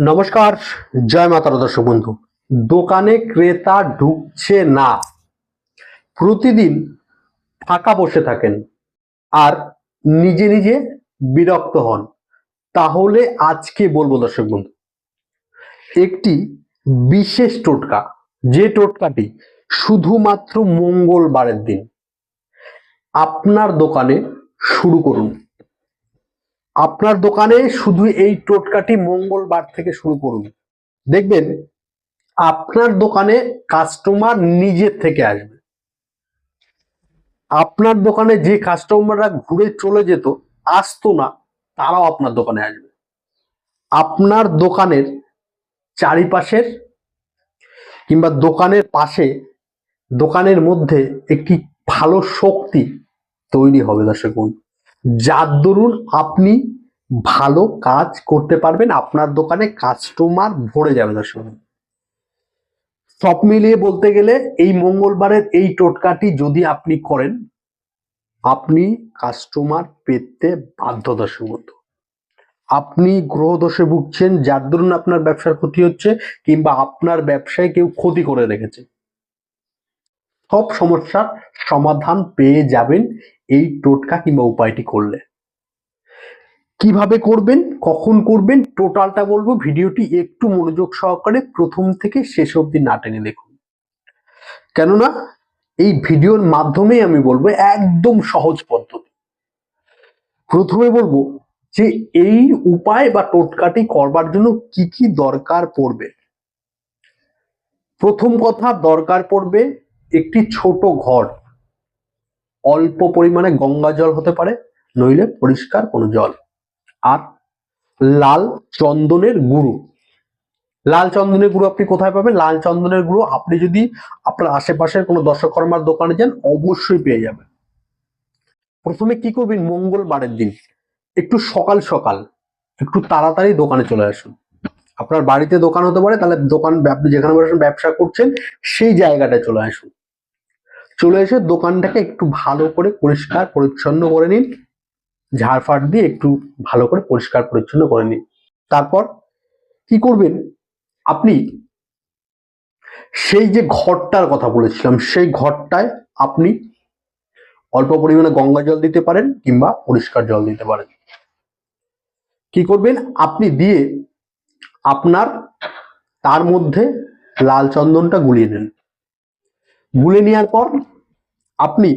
নমস্কার, জয় মাতার দর্শক বন্ধু। দোকানে ক্রেতা ঢুকছে না। প্রতিদিন ফাঁকা বসে থাকেন আর নিজে নিজে বিরক্ত হন। তাহলে আজকে বলব দর্শক বন্ধু, একটি বিশেষ টোটকা। যে টোটকাটি শুধুমাত্র মঙ্গলবারের দিন আপনার দোকানে শুরু করুন। আপনার দোকানে শুধু এই টোটকাটি মঙ্গলবার থেকে শুরু করুন। দেখবেন, আপনার দোকানে কাস্টমার নিজের থেকে আসবে। আপনার দোকানে যে কাস্টমাররা ঘুরে চলে যেত, আসতো না, তারাও আপনার দোকানে আসবে। আপনার দোকানের চারিপাশের কিংবা দোকানের পাশে, দোকানের মধ্যে একটি ভালো শক্তি তৈরি হবে, দর্শক বন্ধু। যার দরুন আপনি ভালো কাজ করতে পারবেন, আপনার দোকানে কাস্টমার ভরে যাবে দর্শক। সব মিলিয়ে বলতে গেলে এই মঙ্গলবারের এই টোটকাটি যদি আপনি করেন, আপনি কাস্টমার পেতে বাধ্য দর্শক আপনি গ্রহ দোষে ভুগছেন, যার দরুন আপনার ব্যবসার ক্ষতি হচ্ছে, কিংবা আপনার ব্যবসায় কেউ ক্ষতি করে রেখেছে সব সমস্যার সমাধান পেয়ে যাবেন এই টোটকা কিংবা উপায়টি করলে। কীভাবে করবেন, কখন করবেন, টোটালটা বলব, ভিডিওটি একটু মনোযোগ সহকারে প্রথম থেকে শেষ অবধি না টেনে দেখুন। কেননা, এই ভিডিওর মাধ্যমেই আমি বলব একদম সহজ পদ্ধতি। প্রথমে বলব যে এই উপায় বা টোটকাটি করবার জন্য কি কি দরকার পড়বে। প্রথম কথা, দরকার পড়বে একটি ছোট ঘর। অল্প পরিমাণে গঙ্গা জল হতে পারে, নইলে পরিষ্কার কোনো জল। আর লাল চন্দনের গুঁড়ো। লাল চন্দনের গুঁড়ো আপনি কোথায় পাবেন? লাল চন্দনের গুঁড়ো আপনি যদি আপনার আশেপাশের কোনো দর্শকর্মার দোকানে যান, অবশ্যই পেয়ে যাবেন। প্রথমে কি করবেন? মঙ্গলবারের দিন একটু সকাল সকাল একটু তাড়াতাড়ি দোকানে চলে আসুন। আপনার বাড়িতে দোকান হতে পারে, তাহলে দোকান যেখানে বসে ব্যবসা করছেন, সেই জায়গাটায় চলে আসুন। চলে এসে দোকানটাকে একটু ভালো করে পরিষ্কার পরিচ্ছন্ন করে নিন। ঝাড়ফাট দিয়ে একটু ভালো করে পরিষ্কার পরিচ্ছন্ন করে নিন। তারপর কি করবেন? আপনি সেই যে ঘরটার কথা বলেছিলাম, সেই ঘরটায় আপনি অল্প পরিমাণে গঙ্গা জল দিতে পারেন কিংবা পরিষ্কার জল দিতে পারেন। কি করবেন? আপনি দিয়ে আপনার তার মধ্যে লাল চন্দনটা গুলিয়ে নেন। গুলে নেওয়ার পর আপনি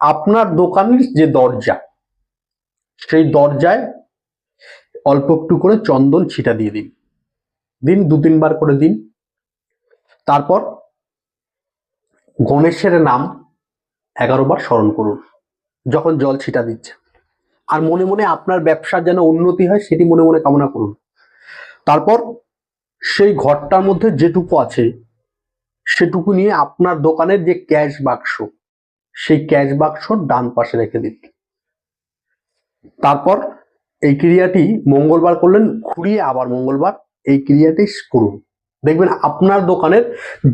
আপনার দোকানের যে দরজা, সেই দরজায় অল্প একটু করে চন্দন ছিটা দিয়ে দিন। দিন, দু, তিনবার করে দিন। তারপর গণেশের নাম এগারো বার স্মরণ করুন, যখন জল ছিটা দিচ্ছে। আর মনে মনে আপনার ব্যবসার যেন উন্নতি হয়, সেটি মনে মনে কামনা করুন। তারপর সেই ঘরটার মধ্যে যেটুকু আছে সেটুকু নিয়ে আপনার দোকানের যে ক্যাশ বাক্স, সেই ক্যাশ বাক্সর ডান পাশে রেখে দিন। তারপর এই ক্রিয়াটি মঙ্গলবার করলেন, ঘুরিয়ে আবার মঙ্গলবার এই ক্রিয়াটি করুন। দেখবেন আপনার দোকানের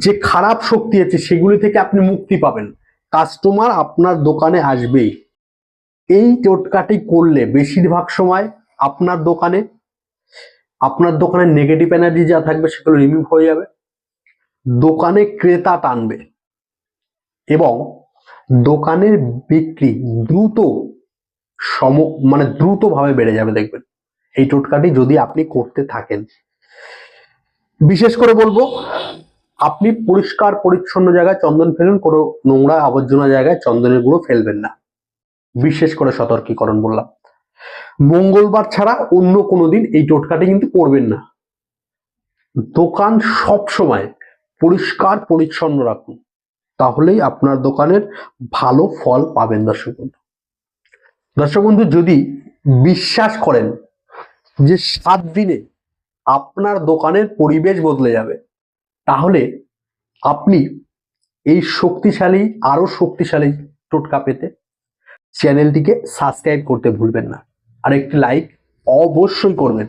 যে খারাপ শক্তি আছে, সেগুলি থেকে আপনি মুক্তি পাবেন। কাস্টমার আপনার দোকানে আসবেই। এই টোটকাটি করলে বেশিরভাগ সময় আপনার দোকানে, আপনার দোকানের নেগেটিভ এনার্জি যা থাকবে, সেগুলো রিমুভ হয়ে যাবে। দোকানে ক্রেতা টানবে এবং দোকানের বিক্রি দ্রুত সম মানে দ্রুতভাবে বেড়ে যাবে, দেখবেন। এই টোটকাটি যদি আপনি করতে থাকেন। বিশেষ করে বলব, আপনি পরিষ্কার, পরিচ্ছন্ন জায়গায় চন্দন ফেলুন, কোনো নোংরা আবর্জনা জায়গায় চন্দনের গুঁড়ো ফেলবেন না। বিশেষ করে সতর্কীকরণ বললাম। মঙ্গলবার ছাড়া অন্য কোনো দিন এই টোটকাটি কিন্তু করবেন না। দোকান সব সময় পরিষ্কার পরিচ্ছন্ন রাখুন। তাহলেই আপনার দোকানের ভালো ফল পাবেন দর্শক বন্ধু দর্শক বন্ধু যদি বিশ্বাস করেন যে সাত দিনে আপনার দোকানের পরিবেশ বদলে যাবে, তাহলে আপনি এই শক্তিশালী আরও শক্তিশালী টোটকা পেতে চ্যানেলটিকে সাবস্ক্রাইব করতে ভুলবেন না। আর একটি লাইক অবশ্যই করবেন।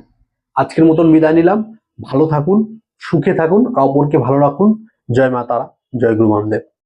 আজকের মতন বিদায় নিলাম। ভালো থাকুন। সুখে থাকুন অপরকে ভালো রাখুন। জয় মা তারা জয় গুরু বামদেব